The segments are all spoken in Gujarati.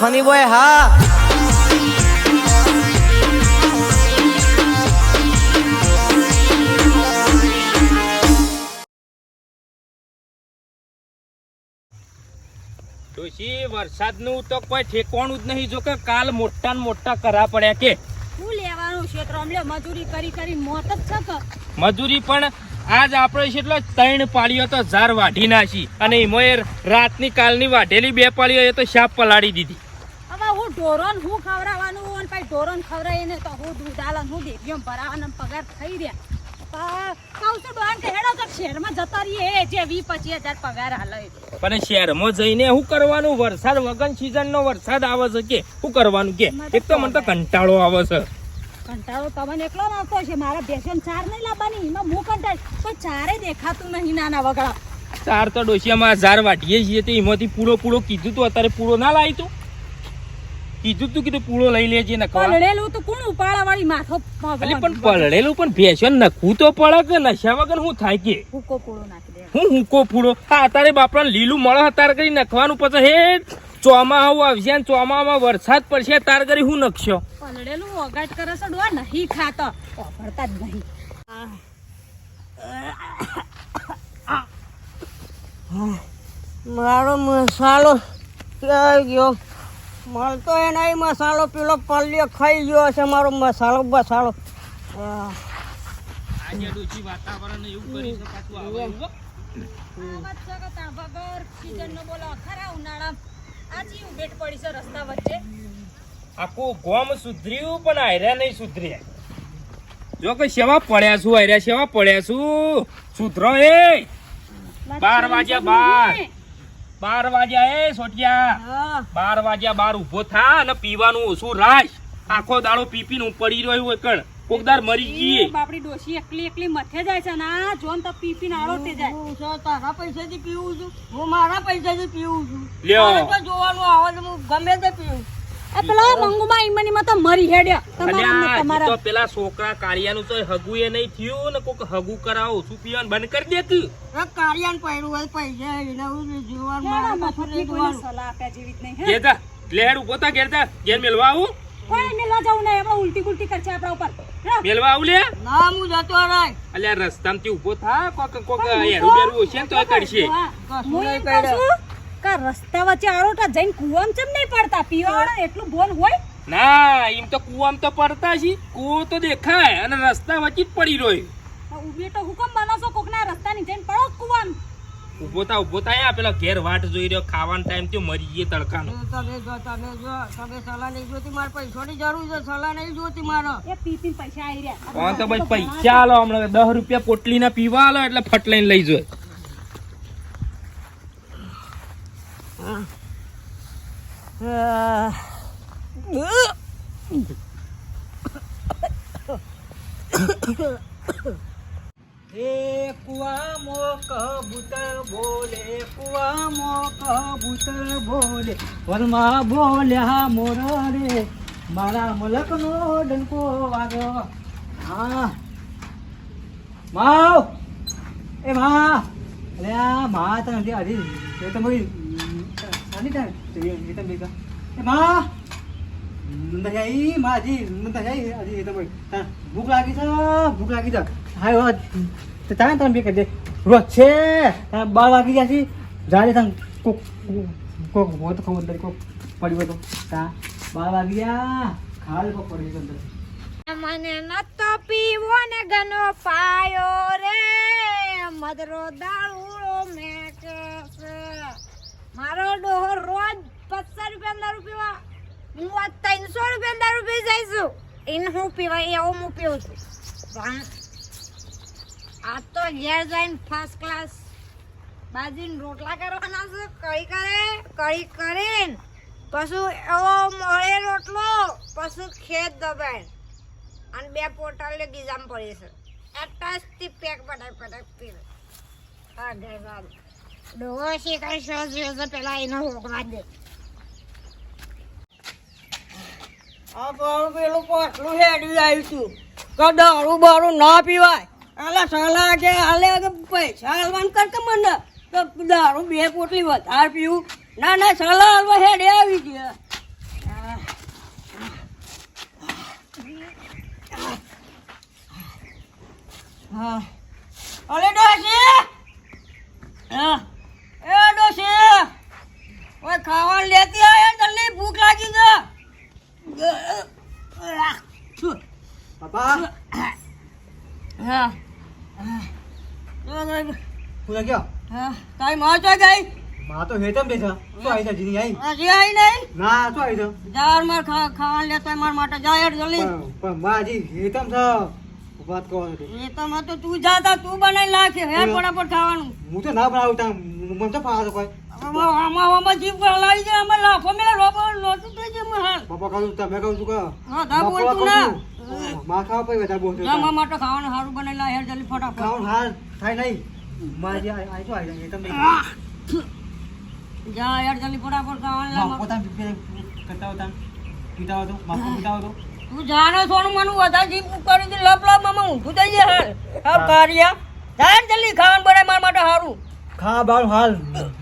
ફની બોય હા. ડોશી વરસાદનું તો કોઈ ઠેકવાનું જ નહીં. જો કે કાલ મોટા ને મોટા કરા પડ્યા કે. શું લેવાનું છે? ત્રમલે મજૂરી કરી કરી મોત જ છે મજૂરી પણ આજ આપણે એટલો ત્રણ પાળીઓ તો ઝાર વાઢી નાખી. અને એમાં રાતની કાલની વાઢેલી બે પાળીઓ એ તો શાપ પલાળી દીધી. હું ઢોરોન હું ખવડાવવાનું અને પછી ઢોરોન ખવડાવીને તો હું દૂધ આલન હું દેવીઓ ભરાવાનો પગાર થઈ રહ્યા કહું છું ડોહાન હેડો તો શહેરમાં જતા રહીએ જે વી પચીસ હજાર પગાર હાલે પણ શહેરમાં જઈને શું કરવાનું? વરસાદ વગન season વરસાદ આવે છે કે? શું કરવાનું કે? એક તો મને તો કંટાળો આવે છે. કંટાળો તમને એકલો આવતો છે મારા બેસન ચાર નહીં લાવવાની એમાં હું કંટાળ. તો ચારે દેખાતું નહીં નાના વગડા ચાર તો ડોશિયામાં ઝાર વાઢીએ છીએ તો એમાંથી પૂરો પૂળો કીધું તું અત્યારે પૂળો ના લાવી તું? કીધું તું કીધું પૂળો લઈ લેજે ને પલળેલું તો કોણ ઉપાડા વાળી માથો પણ પલળેલું પણ ભેસન નખું તો પડે કે નશા વગર હું થાય કે? હુકો પૂળો નાખી દે. હું હુકો પૂળો? હા અત્યારે બાપરા લીલું મળે તાર કરી નખવાનું પછી હે ચોમાહું આવશે ને ચોમામાં વરસાદ પડશે તાર કરી હું નખશો? પલળેલું ઓગાટ કરે છે ડોવા નહીં ખાતો. ઓફરતા જ નહીં. મારો મસાલો ગયો મળતો એ નહીં મસાલો પેલો પલ્લીઓ ખાઈ ગયો છે મારો મસાલો મસાલો. આજે ડોશી વાતાવરણ એવું કરી છે આવે એવું હો. આવત છે કે તાણ વગર? સીઝનનો બોલો ખરા ઉનાળા? આજી ઉભેટ પડી છે રસ્તા વચ્ચે? આખું ગોમ સુધર્યું પણ આયરા નહીં સુધર્યા. જો કે સેવા પડ્યા છું આયરા સેવા પડ્યા છું. સુધરો એ. બાર વાગ્યા બાર. બાર વાગ્યા એ સોટિયા. બાર વાગ્યા બાર ઊભો થા અને પીવાનું ઓછું રાશ આખો દાડો પીપી પીને પડી રહ્યો હોય કણ. કોકદાર મરી ગઈ બાપડી ડોશી એકલી એકલી મથે જાય છે ના. જોન તો પીપી પીને આળો તે જાય. હું તો તારા પૈસાથી પીવું છું. હું મારા પૈસાથી પીવું છું. લ્યો. તો જોવાનું આવે હું ગમે તે પીવું. આ પેલા મંગુમાં ઈમનીમાં તો મરી હેડ્યા. તમારા તમારા તો પેલા છોકરા કાળિયાનું તો હગું એ નહીં થયું ને કોક હગુ કરાવો શું પીવાનું? બંધ કરી દે તું. એક કાળિયાન પડ્યું હોય પૈસા એને જીવન મારા મફત જોવાનું. સલાહ આપે જેવી જ નહીં હે? જા લેડ ઊભો તા ઘેર ઘેર મેલવા આવું. કોઈ મેલવા જવું નહીં આપણે ઉલટી ગુલટી કરશે આપણા ઉપર. મેલવા આવું લે. ના હું જતો રહી. અલ્યા રસ્તામાંથી ઊભો થા કોક કોક હેરું બેરું હશે તો કરશે. હા, એમ કહું છું કે રસ્તા વચ્ચે આરોટા જઈને કુવામ ચમ નહીં પડતા? પીવાવાળા એટલું બોલ હોય? ના એમ તો કુવામ તો પડતા છે. કુવો તો દેખાય અને રસ્તા વચ્ચે જ પડી રહ્યો ઊભી તો હુકમ બનો છો કોકના રસ્તાની જઈને પડો કુવામ. ઊભો તા ઊભો થાય આ પેલા ઘેર વાટ જોઈ રહ્યો. ખાવાનો ટાઈમ થયો મરી ગયે તડકાનો તમે જો તમે જો તમે સલાહ નહીં જોતી મારે પૈસાની જરૂર છે. સલાહ નહીં જોતી મારો. એ પી પૈસા આવી રહ્યા કોણ તો ભાઈ પૈસા આલો હમણાં. દસ રૂપિયા પોટલીના પીવા આલો એટલે ફટ લઈને લઈ જોય. હે કુઆમો કબૂતર બોલે કુઆમો કબૂતર બોલે, વનમાં બોલ્યા મોર રે, મારા મલકનો ડંકો વાગ્યો હા. માવ. એ મા. અરે આ મા તને એ તો મરી આની તાર એ તો બેગા એ મા નંદા જાય માજી નંદા જાય હજી એ તો મરી તા ભૂખ લાગી છે ભૂખ લાગી છે હાય હો તે તાને તને બે કરી દે રોજ છે બાર વાગી ગયા છે જાડે તને કોક કોક હો તો ખબર અંદર કોક પડ્યો તો તા બાર વાગી ગયા ખાલી કોક પડ્યો અંદર મને નતો પીવો ને ગનો પાયો રે મદરો દારૂડો મેકે મારો ડોહો રોજ પચાસ રૂપિયા દારૂ પીવા હું આ ત્રણસો રૂપિયા દારૂ પી જઈશું એને હું પીવા એવું હું પીવું છું. પણ આ તો ઘેર જઈને ફર્સ્ટ ક્લાસ બાજીને રોટલા કરવાના છે, કઈ કરે, કઈ કરીને પશુ એવો મળે રોટલો પશુ ખેત દબાય. અને બે પોટલ ગીજામ પડી છે. એટલાથી પેક પટાક પટાક પીવે. હા, ઘર ડોહો આવ્યું છું દારૂ બારું ના પીવાય એટલે સલાહ કે દારૂ બે પોટલી વધારે પીવું ના ના સલાહ હાલવા હેડે આવી ગયા હા અરે ડોસી હા ડોશી ઓય ખાવાનું લેતી આય જલ્દી ભૂખ લાગી છે બાપા હા. પૂરા ગયો? હા તારી માં ગઈ? તો હેતમ બેઠા. શું આવી છે જીની આવી હજી આવી નહીં. ના શું આવી છે? જાર માર ખાવાનું લેતો માર માટે. જા જલ્દી. પણ પણ માં હજી હેતમ છે. વાત કહો એ તો મત તો તું જાતા તું બનાવી નાખે હે ફટાફટ ખાવાનું. હું તો ના બનાવું તાં મને તો ફાવે કોઈ. આમાં આમાં લાવી જાય આમાં લાફો મેલે રોબો લોતું થઈ જાય હાલ. બાપા કહું તમે કહું છું કે હા ના. માં ખાવા પછી વધારે બોલતો જા મારા માટે ખાવાનું સારું બનાવી લા હેર જલ્દી ફટાફટ. ખાવાનું હાલ થાય નહીં. માં હજી આવી આવી જાય હેતમ જા યાર જલ્દી ફટાફટ ખાવાનું લા માં કરતા હોતા પીતા હતો માં પીતા હતો તું જાણે સોનું મનું વધારે જીભ કરી દી લપ લપ મામા ઊંધું થઈ જાય હાલ. હાલ કારિયા. ધાર જલ્દી ખાવાનું બનાય મારા માટે સારું ખા બાર હાલ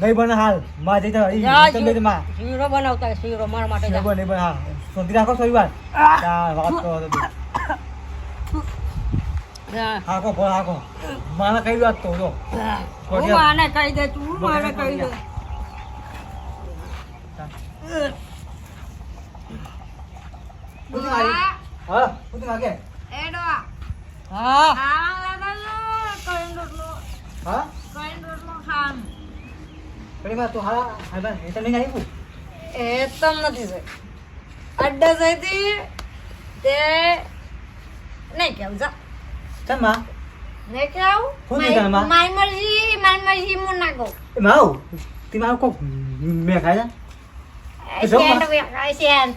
નહીં બને હાલ. માં જઈ તો જા માં શીરો બનાવતા શીરો મારા માટે નહીં બને બને હા. શાંતિ રાખો થોડી વાર વાત કરો તો હાકો ભલે હાકો. માને કઈ વાત તો. જો હું માને કહી દે તું માને કહી દે. શું છે મારી? હા શું છે માગે? એડો હા ખાવાનું લેતા જો કઈ રોટલો હા કઈ રોટલો ખાવાનું પેલી માં તું હા હા બસ હેતમ લઈને આવ્યું એ તમ નથી છે અડ્ડા જઈતી તે નહીં કેવું જા ચાલમાં નહીં કેવું શું કીધું એમાં? મારી મરજી મારી મરજી હું ના કહું એમાં આવું તી માં કોક મેં ખાય એ જો સેન્ટમાં. વેખાય સેન્ટ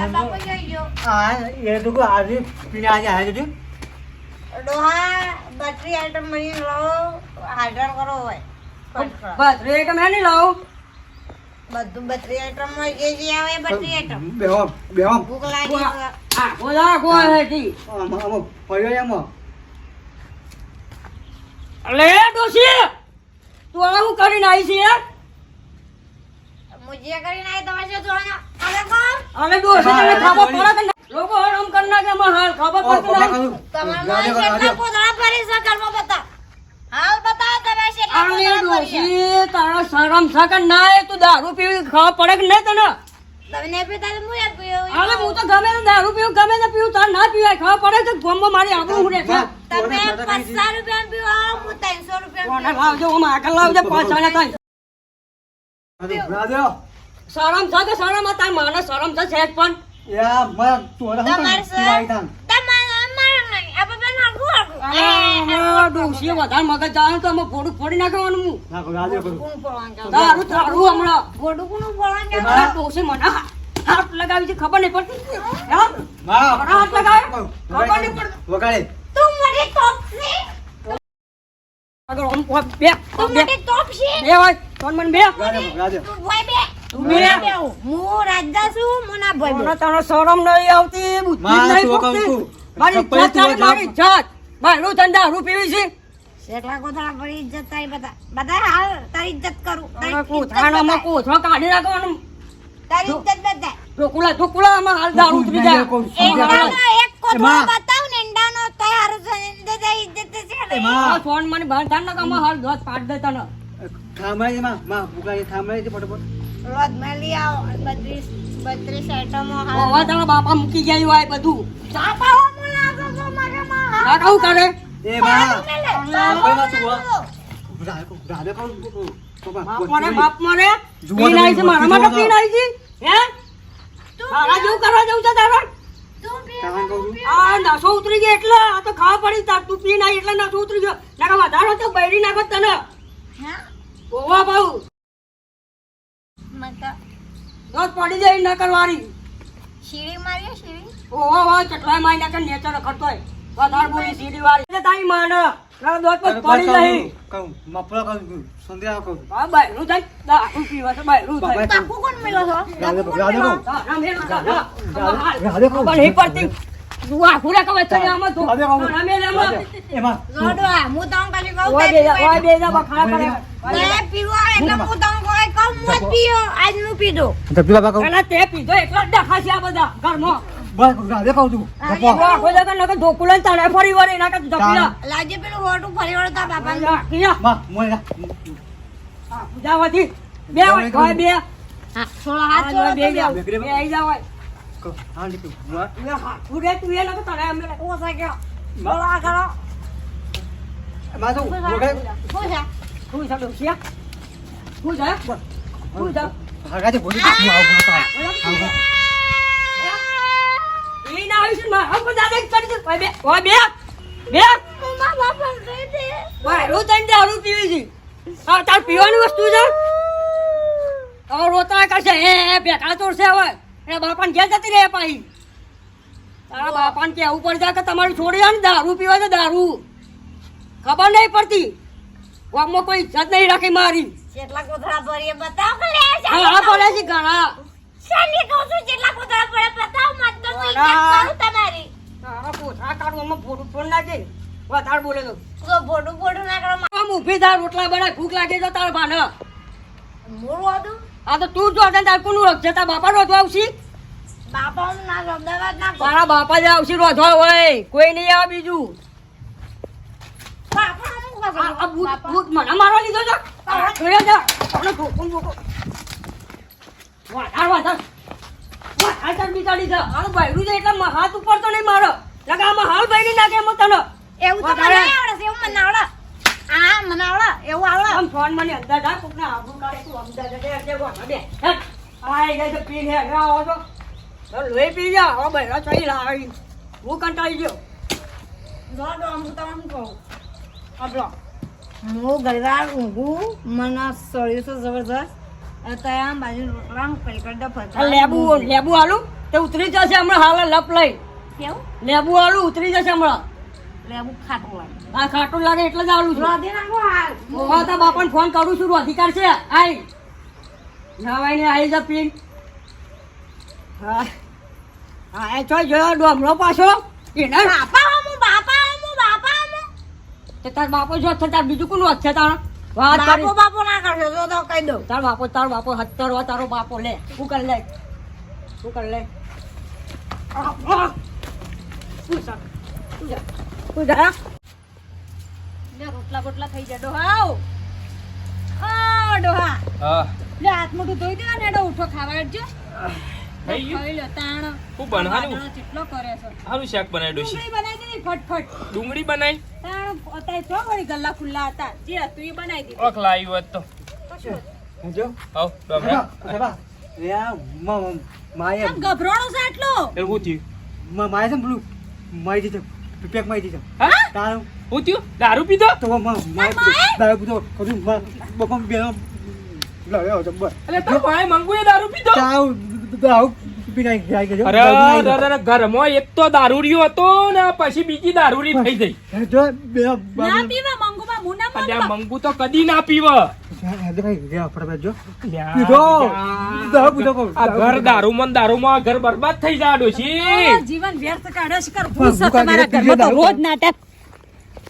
એ તો આજે ડોહા બત્રી આઈટમ મળી લો હાજર કરો હોય બસ રે કે મેં બધું બત્રી આઈટમમાં જે જે આવે બત્રી આઈટમ બેહો બેહો ભૂખ લાગી તો આ બોલા કોણ હે જી આમાં આમાં પડ્યો એમાં અલે ડોશી તું આવું હું કરીને આવી છે યાર મુજે કરીને તમારે શું જોવાના? અરે કોણ. પડે કે લોકો હરામ પડતી તમારે કેટલા છે બતા હાલ તમે કેટલા તારા શરમ ના? તું દારૂ પીવી ખાવા પડે કે નહીં તને? તમને પીતા તો મુએ પીવું? અરે હું તો ગમે તો દારૂ પીવું ગમે તો પીવું તાર ના પીવાય ખાવા પડે તો ગોમમાં મારી આબરૂ હું તમે પચાસ રૂપિયા પીવો હું રૂપિયા લાવજો હું આગળ લાવજો પાંચ થાય રાજો શરમ છે કે શરમ આ તાર શરમ છે સહેજ પણ. યા મા તું અરે હું તમારે તાન તમારે મારે નહીં. આ બધા નાખું અરે નાખું અમારા વધારે મગજ જાણે તો અમે ઘોડું ફોડી નાખવાનું હું. ના કો કરું કોણ છે? દારૂ તારું હમણાં. ગોડું કોનું પડવાનું છે? અરે મને હાથ લગાવી છે ખબર નહીં પડતી. હા? હાથ લગાવે? ખબર નહીં પડતી. વગાડે. તું મને તોપશે? આગળ આમ બે તું બે. બે હોય. તોન મને બે રાજો રાજો તું ભોય બે. તું બે. હું રાજદા છું, હું ના મને તને શરમ નહીં આવતી બુદ્ધિ નહીં છું. મારી મારી પીવી શેઠલા કોથળા પર ઇજ્જત તારી બધા. બધા હાલ તારી ઇજ્જત કરું. તારી કોથળામાં કોથળો કાઢી નાખવાનું. તારી ઇજ્જત હાલ દારૂ ઉતરી જાય એક કોથળો બતાવ ને એંડાનો તોય હારું છે. ઇજ્જત છે ફોન મને બહાર થાય ને કે હાલ દોત પાડ દે તને. થાંભળાયમાં માં વગાડે થાંભળાય છે રોજ લઈ આવો. બત્રીસ બત્રીસ આઈટમો. હવે તારા બાપા મૂકી ગયા હોય બધું. બાપા હો મુલાજો છો મારામાં. હા. આ કહું કરે? એ માં. ચાપા માં શું કહું પપ્પા બાપ મરે બાપ મરે. પીન આવી છે મારા માટે પીન આવી છે. હે? તારા જેવું કરવા જવું છે તારા? તું પી. તારા કહું છું? આ નસો ઉતરી ગયો એટલે આ તો ખાવા પડી તાર. તું પીન આવી એટલે નસો ઉતરી ગયો. નાકા વધારો તો બૈરી નાખો તને. હા? ઓવા બહુ દોત પડી જાય ન કરવાની શીડી મારીએ શીડી ઓવા વા ચટલાય મારી નાખે નેચર રખડતો હોય વધાર બોલી શીડી વાળી એટલે તારી માન તારા દોત પર પડી નહીં કહું, મફળો કહું સંધ્યા કહું હા હા બાયરું થાય દારૂ પીવા તો બાયરું થાય બાબા, કોણ મેલો છો રાધે કહું, રાધે કહું. હા, રામ હેરો, હા, હા. રાધે- રાધે કહું. પણ નહીં પડતી તું આખું રે કવચ થઈ આમાં તું રાધે કહું. રામે રામ. એમાં જોડવા હું તમને ખાલી કહું ઓય તે બે જા, પીવાય. ઓય બે જા, બખાડા કરે. તે પીવો એટલે હું તો કહું કહું હું જ પીયો આજનું પીધું ધબી બાબા કહું. એટલે તે પીધો એટલો જ દેખાશે આ બધા બસ, રાધે કહું છું. હા. તું તને ફરી ધપીલા. લાજે પેલું હોટું ફરી વળતા બાપા કિયા. માં, મોય હા. બે હોય, બે. હા હાથ બે જાવ. બે કરે જાવ હોય. કહું, હા, નીકળું. માં, તું એ હાથું રે, તું એ નકર તને અમે લે. ઓ સાક્યો બોલો આ કરો માં શું? વગાડ. શું છે તું જા, ડોશિયા. તું જા. તું જા. હગાજે ભૂલી ગયો. હું આવું, હું આવું. આવું. ઈ ના આવીશ ને મારા ઉપર દાદા કરી દે. ઓય બે, ઓય બે. બે. મમ્મા બાપા કહી દે ઓય, રોજ તઈને દારૂ પીવી છે. આ તાર પીવાની વસ્તુ છે હવે એના બાપાને ઘેર જતી રહે પાછી. તારા બાપાને કેવું પડશે કે તમારું છોડી જાય ને દારૂ પીવા છે દારૂ. ખબર નહીં પડતી. ગામમાં કોઈ ઇજ્જત નહીં રાખી મારી. કેટલા કોથળા ભરીએ બતાવ લે હા હા છે ઘણા. શાની કહું છું જેટલા કોથળા ભરે બતાવ મત તો ઇજ્જત કરું તમારી. તારા પોથા કાઢવામાં ફોટો ફોન નાખે. વધારે બોલે તો. તો ભોડું ભોડું ના કરો આમ ઊભી થાર રોટલા બનાય ભૂખ લાગે તો તારા ભાને. મોડું હતું આ તો તું જો તાર કોનું રખશે તારા બાપા રોધવા આવશી? બાપા ના અમદાવાદ ના મારા બાપા જ આવશે રોધવા હોય કોઈ નહીં આવે બીજું. મને મારવા લીધો છો? હાથ ઉપર તો નહીં મારો. લગા હાલ ભાઈ નાખે એમાં તને. એવું તો મને આવડે એવું મને આવડે. હા મને આવડે એવું આવડે. આમ ફોન મને અંદર કોક કોકને આવું કાઢે તું અંદાજ દે દે વાહ દે હેટ. આઈ ગઈ છે પીને હે આવો તો તો લોહી પી જા ભાઈ બૈરા ચડી લાવી. હું કંટાળી ગયો. જો તો હું તો આમ કહું? આપલો હું ગરવાર ઊંઘું મને સળ્યું છે જબરજસ્ત. અત્યારે આમ બાજુ દો આ ફરતા લેબુ લેબુ આલું? તે ઉતરી જશે હમણાં હાલ લપ લઈ. કેવું? લેબુ આલું ઉતરી જશે હમણાં. આ ખાટું લાગે એટલે જ છું. રોધી નાખો હાલ હા તો બાપાને ફોન કરું છું અધિકાર છે. આઈ નવાઈ ને આઈ જા પીન હા. હા એ તો જોયો ડોમરો પાછો. એને બાપા હું બાપા હું બાપા હું તે તાર બાપો જો છે તાર બીજું કોનું હક છે તારા? વાત બાપો બાપો ના કરશો જો તો કહી દઉં. તાર બાપો તાર બાપો હત્તર હોય તારો બાપો લે. શું કરી લે? શું કરી લે? આ, આ. તું જા તું જા. તું જા લે રોટલા બોટલા થઈ જાય ડોહા ઓ ડોહા. હા. લે હાથ મોઢું ધોઈ દે ને એડો ઉઠો ખાવા જો થઈ ગયું? ખાઈ લો તાણ. હું બનવાનું કેટલો કરે છે. સારું શાક બનાવ્યું છે. ડુંગળી બનાવી દીધી ફટફટ. ડુંગળી બનાવી? તાણ અત્યારે તો વળી ગલ્લા ખુલ્લા હતા. જે હતું એ બનાવી દીધું. ઓખ લાવ્યું હોત તો. જો. આવ ડોમરા બા, લે આ મ- મ- માએ કેમ ગભરાણો છે આટલો. એ થયું. મ- માએ છે પેલું દીધું પેક મારી દીધો. હા? તારું? થયું? દારૂ પીધો? તો? દારૂ પીધો. કરું મ- બપોર બેનો લાવ્યો હતો બસ એટલે તો ભાઈ મંગુ એ દારૂ પીધો? તાવ દારૂ ઘરમાં એક તો દારૂ રહ્યો હતો ને પછી બીજી દારૂરી થઈ ગઈ. જો બે મુના મંગુ તો કદી ના પીવ. જો દારૂ. આ ઘર દારૂમાં દારૂમાં ઘર બરબાદ થઈ જાય ડોશી. જીવન વ્યર્થ કાઢે છે રોજ નાટક.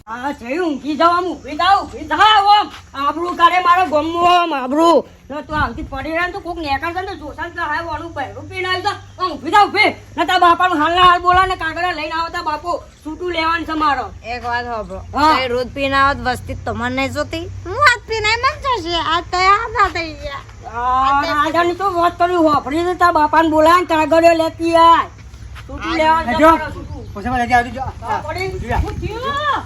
આ જઈ ઊંઘી જાવ આમ ઊભી થાવ ઊભી થાવ આમ. આબરૂ કાઢે મારો ગમવો આમ આબરૂ. ને તું આવતી પડી રહે તો કોક નેકળ છે ને તો તો હાય વાળું પહેરું પીને આવી જા આમ ઊભી થાવ ઊભી ને તારા બાપાનું હાલના હાલ બોલા ને કાગડા લઈને આવતા બાપુ. છૂટું લેવાનું છે મારો. એક વાત હોબળો હા. રોજ પીને આવત વસ્તી તમારે નહીં જોતી? હું હાથ પીને મન જશે. આ તયા ના થઈ ગયા. રાજાની તો વાત કર્યું હોપડી તો તારા બાપાને બોલાય ને કાગળિયો લેતી આય. છૂટું લેવાનું. પછી ત્યાં આવજો. જો. પડી. હું થયું?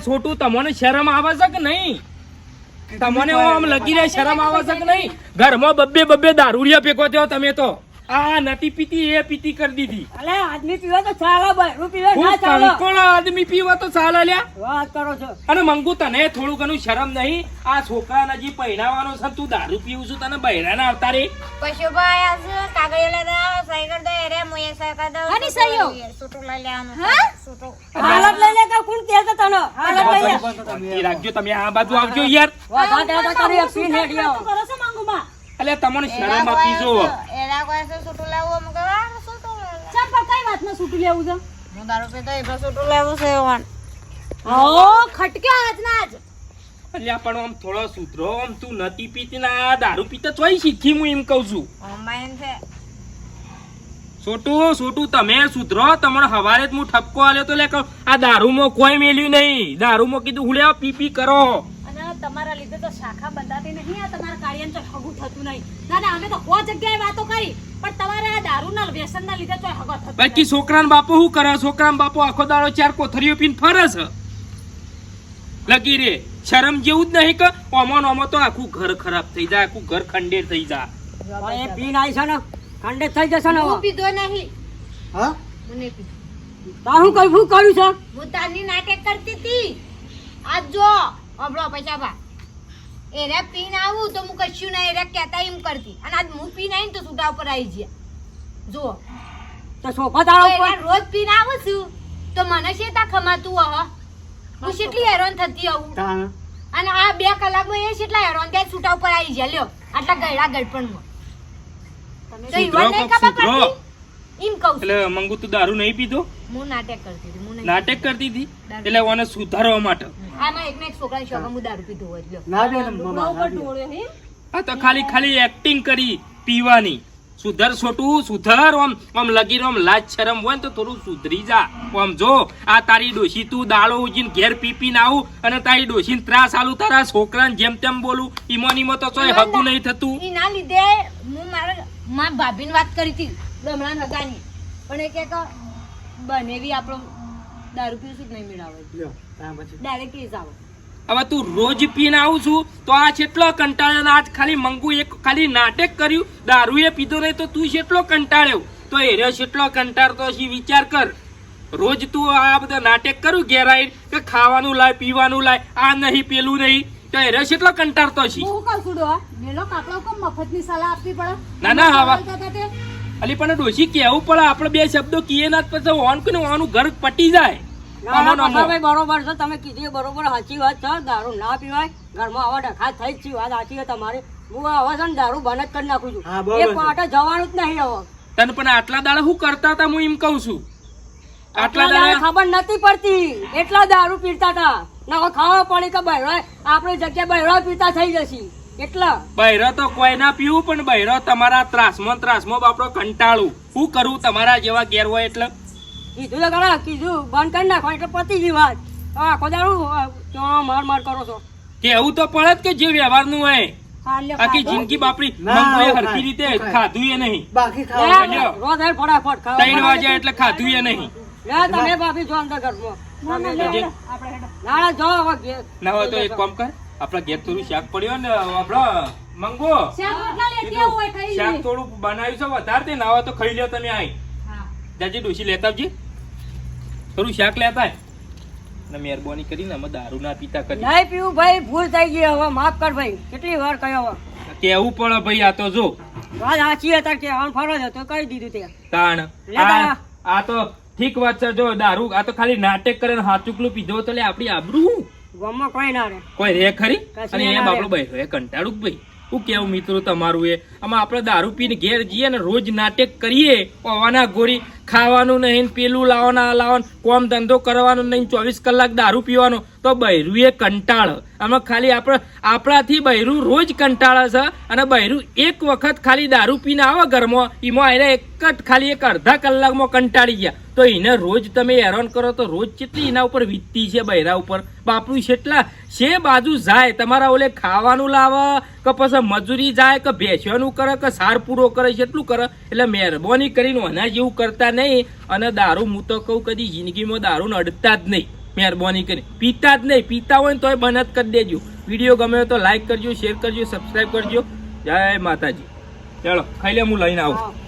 છોટું તમને શરમ આવે કે નહીં તમને આમ લગી રહે શરમ આવે કે નહીં ઘરમાં બબ્બે બબ્બે દારૂડિયા ભેગો થયો તમે તો આ નથી પીતી એ પીતી કરી દીધી અલે આદમી પીવે તો ચાલે બૈરું પીવે ના ચાલે કંકોળો આદમી પીવા તો ચાલે લ્યા વાત કરો છો અને મંગુ તને થોડું ઘણું શરમ નહીં આ છોકરાને હજી પહેરાવાનો છે તું દારૂ પીવું છું તને બહેરા ના આવતા રે પશુભાઈ આજે કાગળિયો લેતા કરી દો, મુએ સહી કરી દઉં. આની સહીઓ? સૂટું લઈ લેવાનું. હા? સૂટું. હાલત લઈ લે કે કોણ કહે છે તને હાલત લઈ લે રાખજો તમે આ બાજુ આવજો યાર વાહ દાદા કરી પી હેડી કરો છો માંગુમાં એટલે તમને શરમ આપી જો કોઈ છે, એરા કોઈ છે, સૂટું લેવું? અમે કહ્યું, "આ સૂટું લઈ લે." ચમ પર કઈ વાતમાં છૂટું લેવું છે? હું દારૂ પીતો એ પણ સૂટું લેવું છે વાન ઓ ખટક્યો આજ ના આજ એટલે પણ આમ થોડો સુધરો આમ તું નથી પીતી ના દારૂ પીતા ચોઈ શીખી હું એમ કહું છું. ઓમાઈન છે. છોટું છોટું તમે સુધરો તમને હવારે જ હું ઠપકો આલ્યો તો લે કહું, આ દારૂમાં કોઈ મેલ્યું નહીં. દારૂમાં કીધું હુલે પી પી કરો. તમારા લીધે તો શાખા બંધાતી નહીં આ તમારા કાર્યન તો હગું થતું નહીં. ના ના અમે તો કો જગ્યાએ વાતો કરી પણ તમારે આ દારૂના વ્યસનના લીધે તો હગો થતું બાકી છોકરાના બાપો શું કરે? છોકરાના બાપો આખો દાડો ચાર કોથરીઓ પીને ફરે છે. લગી રે. શરમ જેવું જ નહીં કે ઓમો ઓમો તો આખું ઘર ખરાબ થઈ જાય આખું ઘર ખંડેર થઈ જાય. એ પીન આવી છે ને ખંડેર થઈ જશે ને હું પીધો નહીં. હા? હું પીધો. તાર હું કઈ ભૂ કર્યું છે? હું તારી નાટક કરતી હતી. આજ જો અબળો પૈસા ભા. રે પીન આવું તો હું કશું ના એરે કહેતા એમ કરતી. અને આજ હું પીન આવીને તો સુટા ઉપર આવી ગયા જુઓ. તો સોફા તાળો ઉપર. રોજ પીન આવું છું. તો મને શેતા ખમાતું હહ હું કેટલી હેરાન થતી આવું અને આ બે કલાકમાં એ કેટલા હેરાન ત્યાં સુટા ઉપર આવી ગયા લ્યો આટલા ગયડા ગડપણમાં તો ઈવન નહીં ખબર પડતી? એમ કહું એટલે મંગુ તું દારૂ નહીં પીધો? હું નાટક કરતી હતી હું નાટક કરતી. હતી? એટલે ઓને સુધારવા માટે. આમાં એક એક છોકરાની શોખ હું દારૂ પીધો હોય લ્યો. ના દે ને મામા ના દે. ટોળ્યો હે? આ તો ખાલી ખાલી એક્ટિંગ કરી પીવાની. સુધર છોટું સુધર ઓમ ઓમ લગી ઓમ લાજ શરમ હોય ને તો થોડું સુધરી જા. ઓમ જો આ તારી ડોશી તું દાળો ઉજીને ઘેર પીપી ના આવું અને તારી ડોશીને ત્રાસ આલું તારા છોકરાને જેમ તેમ બોલું ઈમો ઈમો તો ચોય હગું નહીં થતું. ના લીધે હું મારા મારા ભાભીને વાત કરી હતી ગમણાં નગાની. પણ એ કે બનેવી આપણો દારૂ પીશું જ નહીં મેળાવે? ડાયરેક્ટ હવે તું રોજ પીને આવું છું તો આ કેટલો કંટાળ્યો આજ ખાલી મંગુ એક ખાલી નાટક કર્યું દારૂ એ પીધો નહીં તો તું કેટલો કંટાળ્યો. તો એ રહ્યો કેટલો કંટાળતો છે વિચાર કર. રોજ તું આ બધા નાટક કરું ઘેરાઈ કે ખાવાનું લાય પીવાનું લાય આ નહીં પેલું નહીં તો એ રહ્યો કેટલો કંટાળતો છે હું કહું છું ડોહા મેલો કાપડો કોમ મફતની સલાહ આપવી પડે? ના, ના, હા, વા- બોલતા હતા તે. અલી પણ ડોશી કેવું પડે આપણે બે શબ્દો કીએ ના પછી ઓન કે ઓનું ઘર પટી જાય. ના, અમો ના, ને અમો. ભાઈ બરોબર છે તમે કીધી બરોબર સાચી વાત છે દારૂ ના પીવાય ઘરમાં આવા ડખા થઈ જ છે વાત સાચી છે તમારી. હું હવે છે ને દારૂ બંધ જ કરી નાખું છું. બરોબર પાટે જવાનું જ નહીં હવે. તને પણ આટલા દાડા શું કરતા હતા હું એમ કઉ છું. આટલા આટલા દાડા દાડા ખબર નથી પડતી. એટલા દારૂ પીતા હતા. ના હવે ખાવા પડી કે બહેરો આપણી જગ્યાએ બહેરો પીતા થઈ જશે. એટલા. બૈરો તો કોઈ ના પીવું પણ બૈરો તમારા ત્રાસમાં ત્રાસમાં બાપડો કંટાળું. શું કરું તમારા જેવા ગેર હોય એટલે? કીધું તો ખરા કીધું બંધ કરી નાખો એટલે પતી ગઈ વાત. આખો દારૂ માર માર કરો છો. કેવું તો પડે જ કે જે વ્યવહારનું હોય. આખી જિંદગી બાપરી ના, હરખી રીતે ખાધું એ નહીં. બાકી લે, રોજ હે ફટાફટ ખાવા. ત્રણ વાગે એટલે ખાધું એ નહીં. લે, તમે બાપી જો અંદર ઘરમાં. ના, ના, તમે લે, જે- લે, આપણે હેડો. ના ના, જો હવે ના હોય તો એક કામ કર આપણા ઘેર થોડું શાક પડ્યો ને આપણો મંગો. શાક રોટલા લેતી આવું હોય, ખાઈ શાક લઈએ. થોડું બનાવ્યું છે વધારે ના હોય તો ખાઈ લ્યો તમે આઈ હા. જાજી ડોશી લેતા આવજી. થોડું શાક લેતા ને મહેરબાની કરીને અમે દારૂ ના પીતા કરી. નહીં પીવું ભાઈ ભૂલ થઈ ગઈ હવે માફ કર ભાઈ. કેટલી વાર કયો હવે? કેવું પડે ભાઈ આ તો જો. વાત સાચી હતા કે આમ ફરો તો કહી દીધું તે. તાણ. આ તો ઠીક વાત છે જો દારૂ આ તો ખાલી નાટક કરે ને હાચુકલું પીધો તો લે આપડી આબરૂ હું? ગામમાં કોઈ ના રે કોઈ રે ખરી? અને એ બાપડો ભાઈ એ કંટાળું ભાઈ. હું કેવું મિત્રો તમારું એ? આમાં આપણે દારૂ પીને ઘેર જઈએ ને રોજ નાટક કરીએ પવાના ગોરી. ખાવાનું નહીં, પેલું લાવવાના લાવવાનું, કોમ ધંધો કરવાનો નહીં, ચોવીસ કલાક દારૂ પીવાનો. તો બૈરું એ કંટાળ. આમાં ખાલી આપણે આપણાથી બૈરું રોજ કંટાળે છે અને બૈરું એક વખત ખાલી દારૂ પીને આવે ઘરમાં. એમાં એને એક જ ખાલી એક અડધા કલાકમાં કંટાળી ગયા. તો એને રોજ તમે હેરાન કરો તો રોજ કેટલી એના ઉપર વીતતી છે બૈરા ઉપર? બાપરું છેટલા છે બાજુ જાય. તમારા ઓલે ખાવાનું લાવે કે પછી મજૂરી જાય કે ભેંસવાનું કરે કે સાર પૂરો કરે છે એટલું કરે. એટલે મહેરબાની કરીને એના જેવું કરતા નહીં. અને દારૂ હું તો કહું કદી જિંદગીમાં દારૂ અડતા જ નહીં. મહેરબાની કરી પીતા જ નહીં. પીતા હોય ને તોય જ કરી દેજો. વીડિયો ગમે તો લાઈક કરજો શેર કરજો સબસ્ક્રાઈબ કરજો. જય માતાજી. ચાલો, ખાઈ લે, હું લઈને આવું.